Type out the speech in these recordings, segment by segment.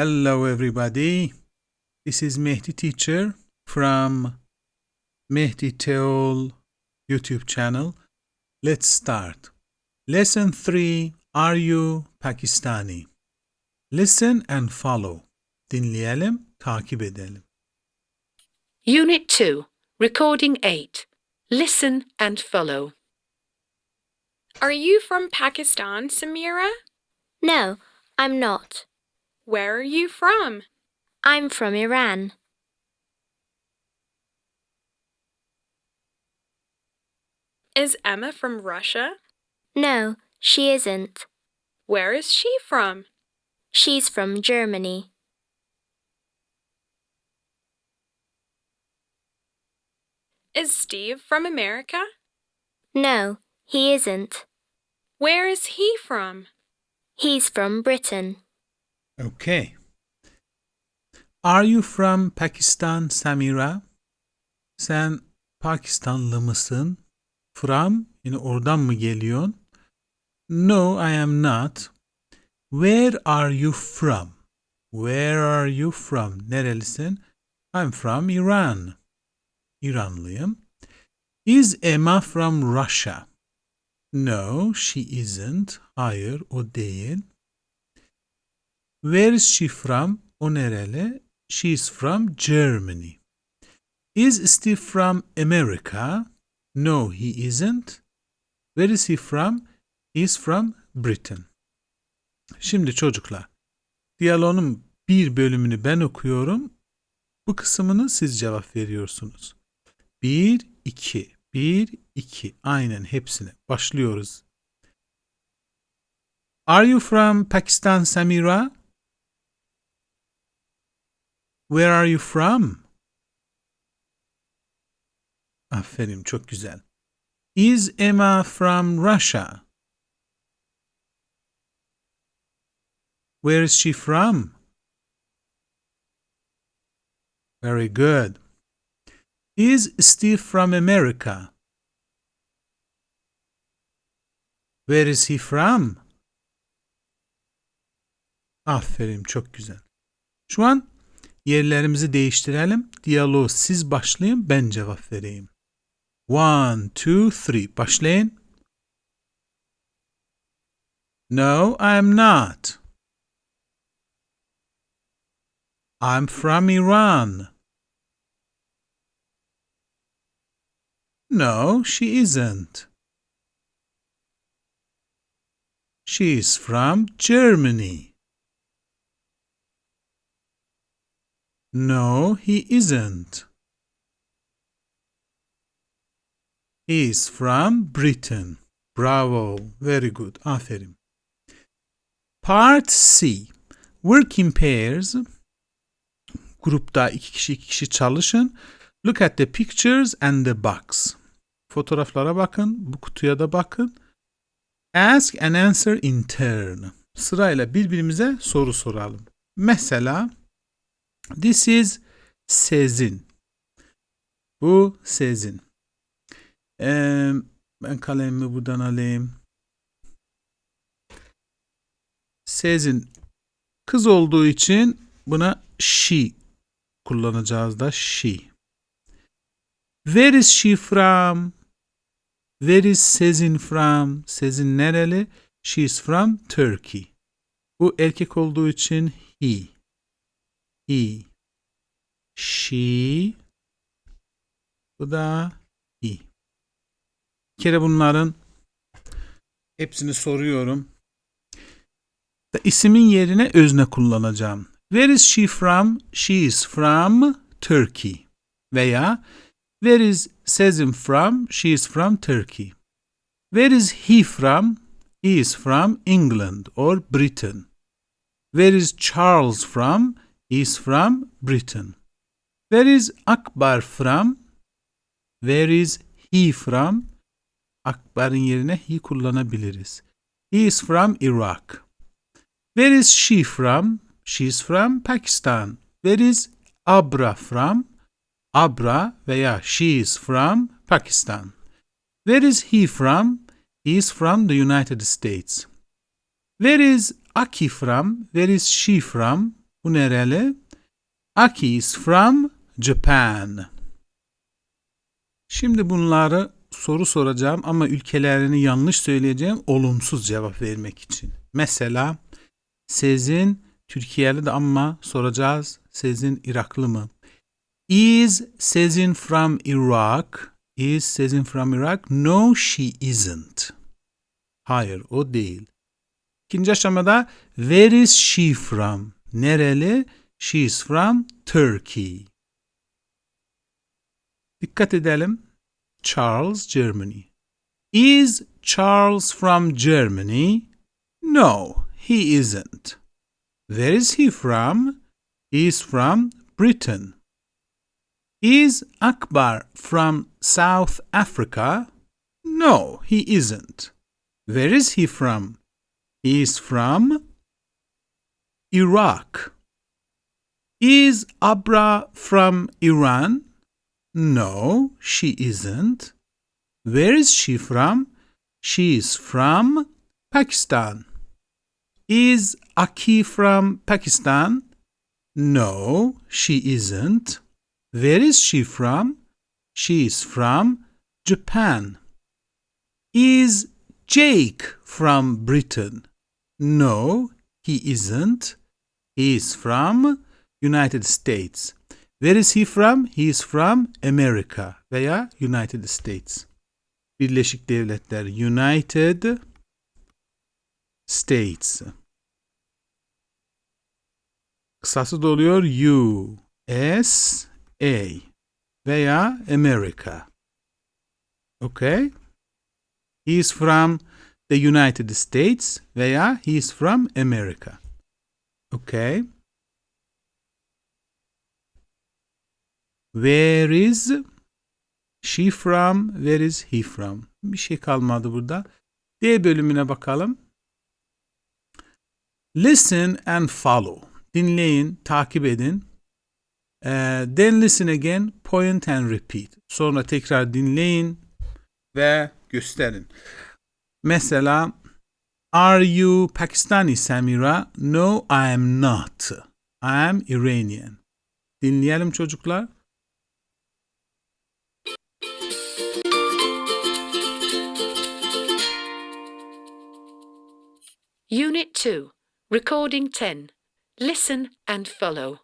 Hello, everybody. This is Mehdi Teacher from Mehdi Teol YouTube channel. Let's start. Lesson 3 Are You Pakistani? Listen and follow. Dinleyelim, takip edelim. Unit 2, Recording 8. Listen and follow. Are you from Pakistan, Samira? No, I'm not. Where are you from? I'm from Iran. Is Emma from Russia? No, she isn't. Where is she from? She's from Germany. Is Steve from America? No, he isn't. Where is he from? He's from Britain. Okay. Are you from Pakistan, Samira? Sen Pakistanlı mısın? From, yine oradan mı geliyorsun? No, I am not. Where are you from? Where are you from? Nerelisin? I'm from Iran. İranlıyım. Is Emma from Russia? No, she isn't. Hayır, o değil. Where is she from? O nereli? She's from Germany. Is Steve from America? No, he isn't. Where is he from? He's from Britain. Şimdi çocuklar, diyaloğun bir bölümünü ben okuyorum. Bu kısmını siz cevap veriyorsunuz. Bir, iki, bir, iki. Aynen hepsine. Başlıyoruz. Are you from Pakistan, Samira? Where are you from? Aferin çok güzel. Is Emma from Russia? Where is she from? Very good. Is Steve from America? Where is he from? Aferin çok güzel. Şu an yerlerimizi değiştirelim. Diyaloğu siz başlayın ben cevap vereyim. One, two, three. Başlayın. No, I am not. I'm from Iran. No, she isn't. She's from Germany. No, he isn't. He's from Britain. Bravo. Very good. Aferin. Part C. Work in pairs. Grupta iki kişi iki kişi çalışın. Look at the pictures and the box. Fotoğraflara bakın, bu kutuya da bakın. Ask and answer in turn. Sırayla birbirimize soru soralım. Mesela This is Sezin. Bu Sezin. Ee, ben kalemimi buradan alayım. Sezin kız olduğu için buna she kullanacağız da she. Where is she from? Where is Sezin from? Sezin nereli? She is from Turkey. Bu erkek olduğu için he. He. She. Bu da he. Bir kere bunların hepsini soruyorum. İsimin yerine özne kullanacağım. Where is she from? She is from Turkey. Veya Where is Sezin from? She is from Turkey. Where is he from? He is from England or Britain. Where is Charles from? He is from Britain. Where is Akbar from? Where is he from? Akbar'ın yerine he kullanabiliriz. He is from Iraq. Where is she from? She is from Pakistan. Where is Abra from? Abra veya she is from Pakistan. Where is he from? He is from the United States. Where is Aki from? Where is she from? Bu nereli? Aki is from Japan. Şimdi bunları soru soracağım ama ülkelerini yanlış söyleyeceğim olumsuz cevap vermek için. Mesela Sezin Türkiye'li de ama soracağız. Sezin Iraklı mı? Is Sezin from Iraq? Is Sezin from Iraq? No, she isn't. Hayır, o değil. İkinci aşamada where is she from? Nereli? She is from Turkey. Dikkat edelim. Charles, Germany. Is Charles from Germany? No, he isn't. Where is he from? He is from Britain. Is Akbar from South Africa? No, he isn't. Where is he from? He is from Iraq. Is Abra from Iran? No, she isn't. Where is she from? She is from Pakistan. Is Aki from Pakistan? No, she isn't. Where is she from? She is from Japan. Is Jake from Britain? No, he isn't. He is from United States. Where is he from? He is from America veya United States. Birleşik Devletler United States. Kısası da oluyor USA veya America. Okay? He is from the United States veya he is from America. Okay? Where is she from? Where is he from? Bir şey kalmadı burada. D bölümüne bakalım. Listen and follow. Dinleyin, takip edin. Ee, then listen again, point and repeat. Sonra tekrar dinleyin ve gösterin. Mesela Are you Pakistani Samira? No, I am not. I am Iranian. Dinleyelim çocuklar. Unit 2, Recording 10. Listen and follow.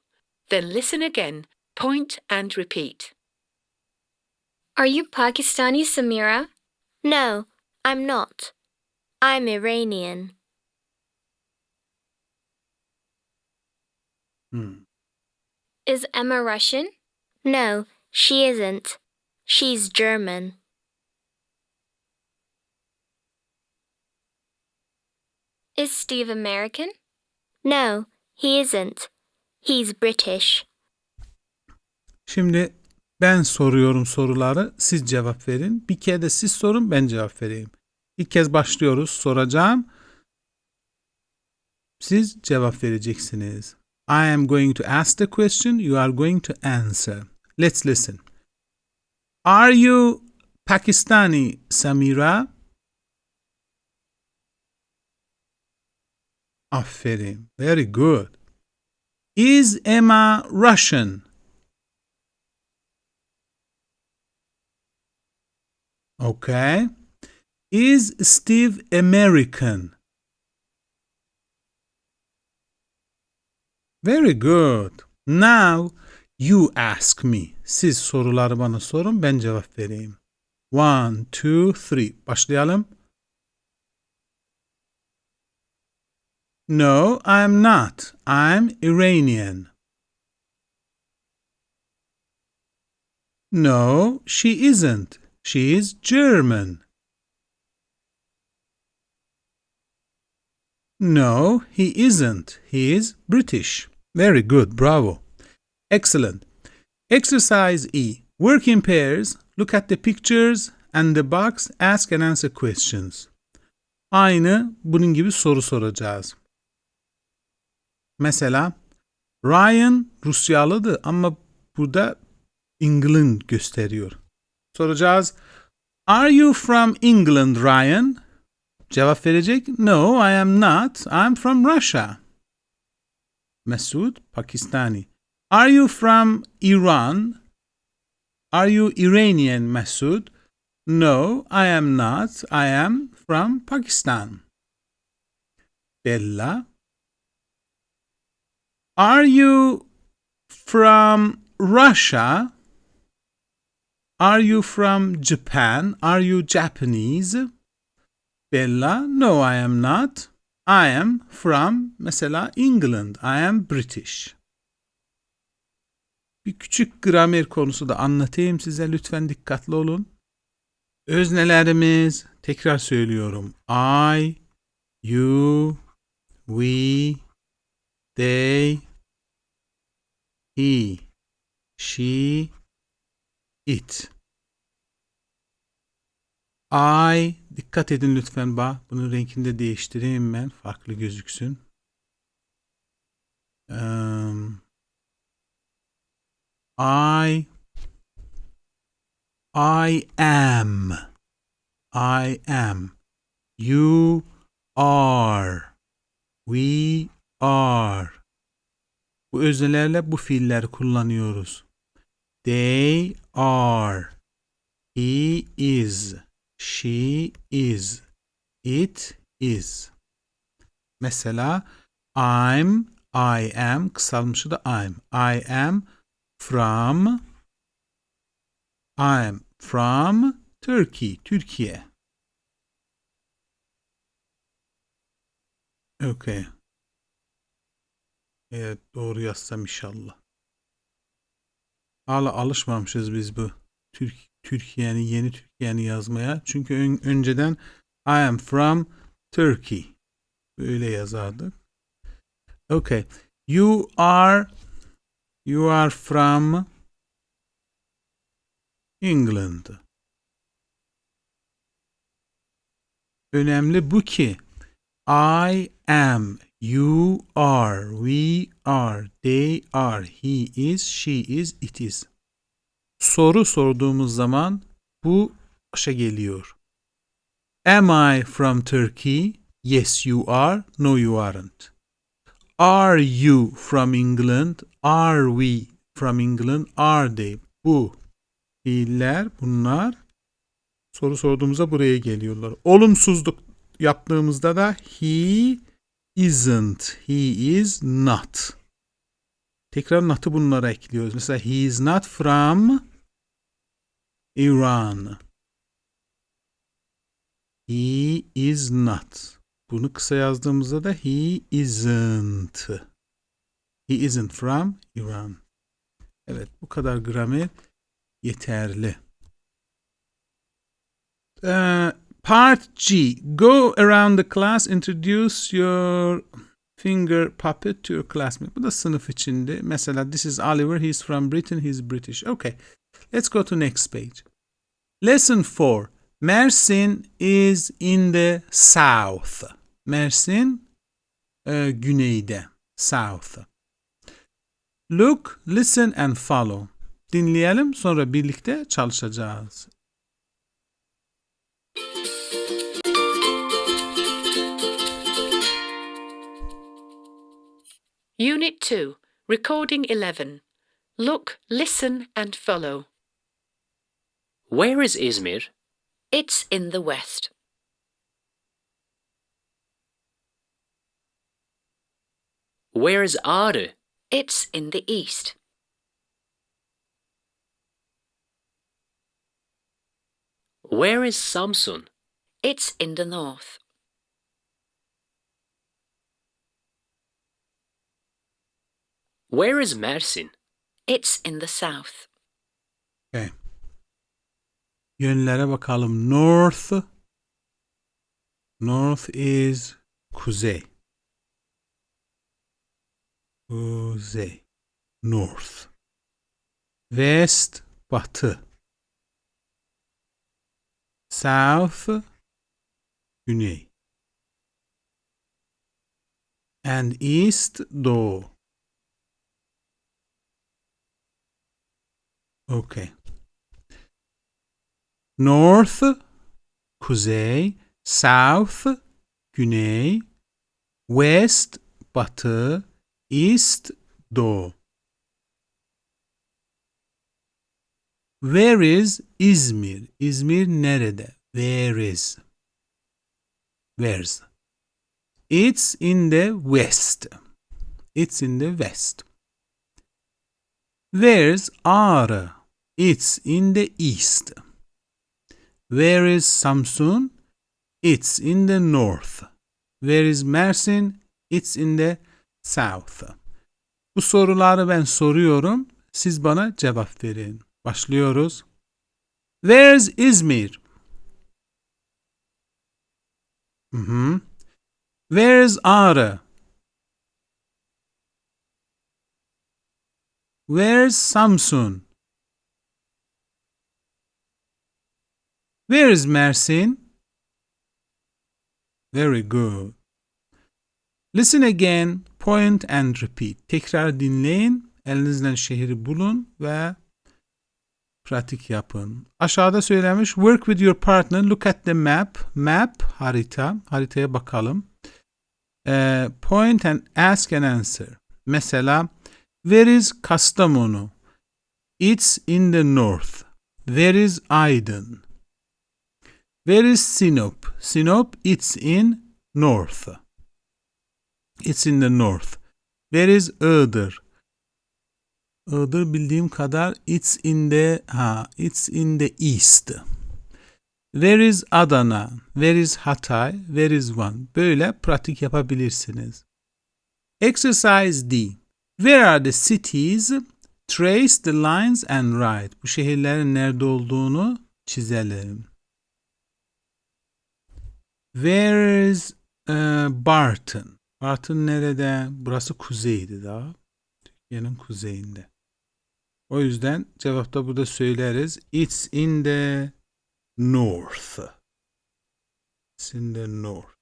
Then listen again, point and repeat. Are you Pakistani, Samira? No, I'm not. I'm Iranian. Hmm. Is Emma Russian? No, she isn't. She's German. Is Steve American? No, he isn't. He's British. Şimdi ben soruyorum soruları, siz cevap verin. Bir kere de siz sorun, ben cevap vereyim. İlk kez başlıyoruz, soracağım. Siz cevap vereceksiniz. I am going to ask the question, you are going to answer. Let's listen. Are you Pakistani, Samira? Aferin. Very good. Is Emma Russian? Okay. Is Steve American? Very good. Now you ask me. Siz soruları bana sorun, ben cevap vereyim. One, two, three. Başlayalım. No, I'm not. I'm Iranian. No, she isn't. She is German. No, he isn't. He is British. Very good. Bravo. Excellent. Exercise E. Work in pairs. Look at the pictures and the box. Ask and answer questions. Aynı bunun gibi soru soracağız. Mesela Ryan Rusyalıdı ama burada England gösteriyor. Soracağız. Are you from England, Ryan? Cevap verecek. No, I am not. I'm from Russia. Mesud, Pakistani. Are you from Iran? Are you Iranian, Mesud? No, I am not. I am from Pakistan. Bella. Are you from Russia? Are you from Japan? Are you Japanese? Bella. No, I am not. I am from mesela England. I am British. Bir küçük gramer konusu da anlatayım size. Lütfen dikkatli olun. Öznelerimiz tekrar söylüyorum. I, you, we, they, he, she, it. I, dikkat edin lütfen bak. Bunun renkini de değiştireyim ben. Farklı gözüksün. I, I am. I am. You are. We are. Bu öznelerle bu fiilleri kullanıyoruz. They are. He is. She is. It is. Mesela I'm, I am, kısalmışı da I'm. I am from I am from Turkey, Türkiye. Okay. Evet doğru yazsam inşallah. Hala alışmamışız biz bu Türk Türkiye'nin yeni Türkiye'ni yazmaya. Çünkü ön- önceden I am from Turkey. Böyle yazardık. Okay. You are you are from England. Önemli bu ki I am, you are, we are, they are, he is, she is, it is. Soru sorduğumuz zaman bu başa geliyor. Am I from Turkey? Yes, you are. No, you aren't. Are you from England? Are we from England? Are they? Bu fiiller bunlar soru sorduğumuzda buraya geliyorlar. Olumsuzluk yaptığımızda da he isn't, he is not. Tekrar not'ı bunlara ekliyoruz. Mesela he is not from Iran. He is not. Bunu kısa yazdığımızda da he isn't. He isn't from Iran. Evet bu kadar gramer yeterli. Uh, part G. Go around the class, introduce your finger puppet to your classmate. Bu da sınıf içinde. Mesela this is Oliver, he's from Britain, he's British. Okay. Let's go to next page. Lesson 4. Mersin is in the south. Mersin e, güneyde. South. Look, listen and follow. Dinleyelim sonra birlikte çalışacağız. Unit 2, Recording 11. Look, listen, and follow. Where is Izmir? It's in the west. Where is Ağrı? It's in the east. Where is Samsun? It's in the north. Where is Mersin? It's in the south. Okay. Yönlere bakalım. North. North is kuzey. Kuzey. North. West batı. South güney. And east doğu. Okay. North kuzey, south güney, west batı, East doğu. Where is İzmir? İzmir nerede? Where is? Where's? It's in the west. It's in the west. Where's Ağrı? It's in the east. Where is Samsun? It's in the north. Where is Mersin? It's in the south. Bu soruları ben soruyorum. Siz bana cevap verin. Başlıyoruz. Where's İzmir? Hı hı. Where's Ağrı? Where's Samsun? Where's Mersin? Very good. Listen again, point and repeat. Tekrar dinleyin, elinizden şehri bulun ve pratik yapın. Aşağıda söylemiş, work with your partner, look at the map. Map, harita. Haritaya bakalım. Ee, point and ask and answer. Mesela, where is Kastamonu? It's in the north. Where is Aydın? Where is Sinop? Sinop, it's in north. It's in the north. Where is Iğdır? Iğdır bildiğim kadar it's in the ha it's in the east. Where is Adana? Where is Hatay? Where is Van? Böyle pratik yapabilirsiniz. Exercise D. Where are the cities? Trace the lines and write. Bu şehirlerin nerede olduğunu çizelim. Where is uh, Barton? Barton nerede? Burası kuzeydi daha. Türkiye'nin kuzeyinde. O yüzden cevapta burada söyleriz. It's in the north. It's in the north.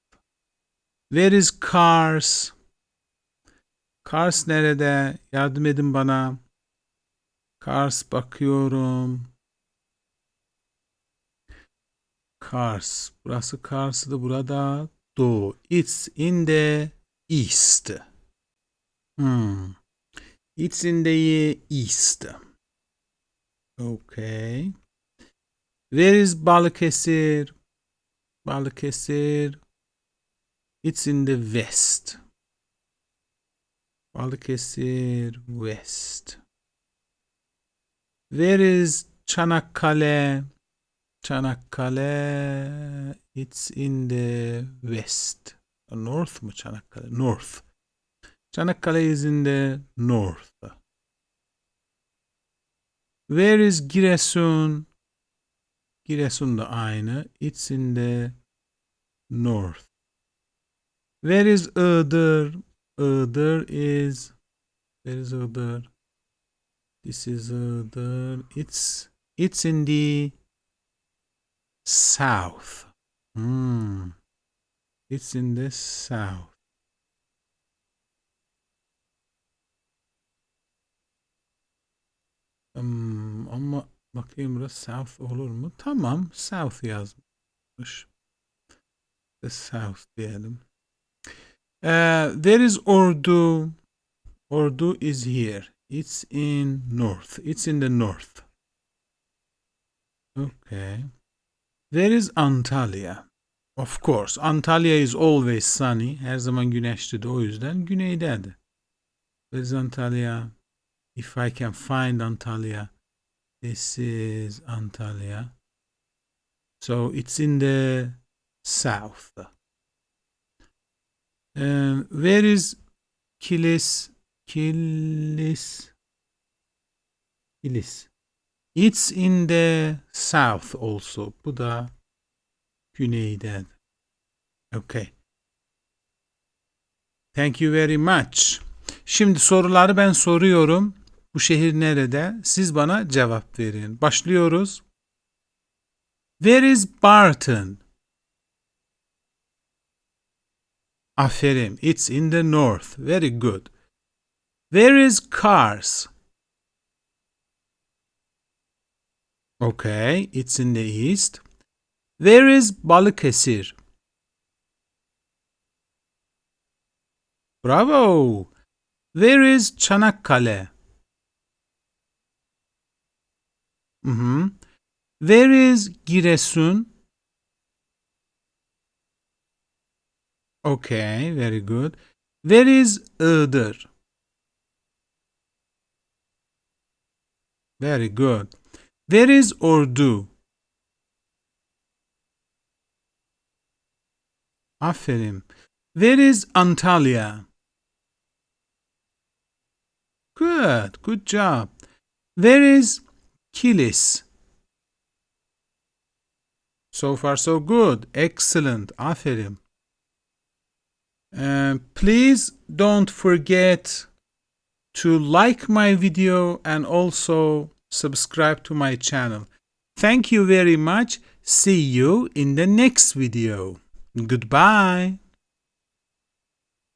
Where is Kars? Kars nerede? Yardım edin bana. Kars bakıyorum. Kars. Burası Kars'dı. Burada doğu. It's in the east. Hmm. It's in the east. Okay. Where is Balıkesir? Balıkesir. It's in the west. Balıkesir west. Where is Çanakkale? Çanakkale. It's in the west. North mu Çanakkale? North. Çanakkale is in the north. Where is Giresun? Giresun da aynı. It's in the north. Where is Iğdır? Iğdır is Where is Iğdır? This is Iğdır. It's it's in the south. Hmm. It's in the south. Hmm, ama bakayım burası south olur mu? Tamam, south yazmış. The south diyelim. Uh, there is Ordu. Ordu is here. It's in north. It's in the north. Okay. There is Antalya. Of course, Antalya is always sunny. Her zaman güneşlidir. O yüzden güneydedir. There is Antalya. If I can find Antalya. This is Antalya. So it's in the south. Um, where is Kilis? Kilis. Kilis. It's in the south also. Bu da güneyde. Okay. Thank you very much. Şimdi soruları ben soruyorum. Bu şehir nerede? Siz bana cevap verin. Başlıyoruz. Where is Barton? Aferin. It's in the north. Very good. Where is Kars? Okay, it's in the east. Where is Where is Çanakkale? Mhm. Where is Giresun? Okay, very good. Where is Iğdır? Very good. Where is Ordu? Aferin. Where is Antalya? Good, good job. Where is Kilis? So far, so good. Excellent. Aferin. Uh, please don't forget to like my video and also subscribe to my channel. Thank you very much. See you in the next video. Goodbye.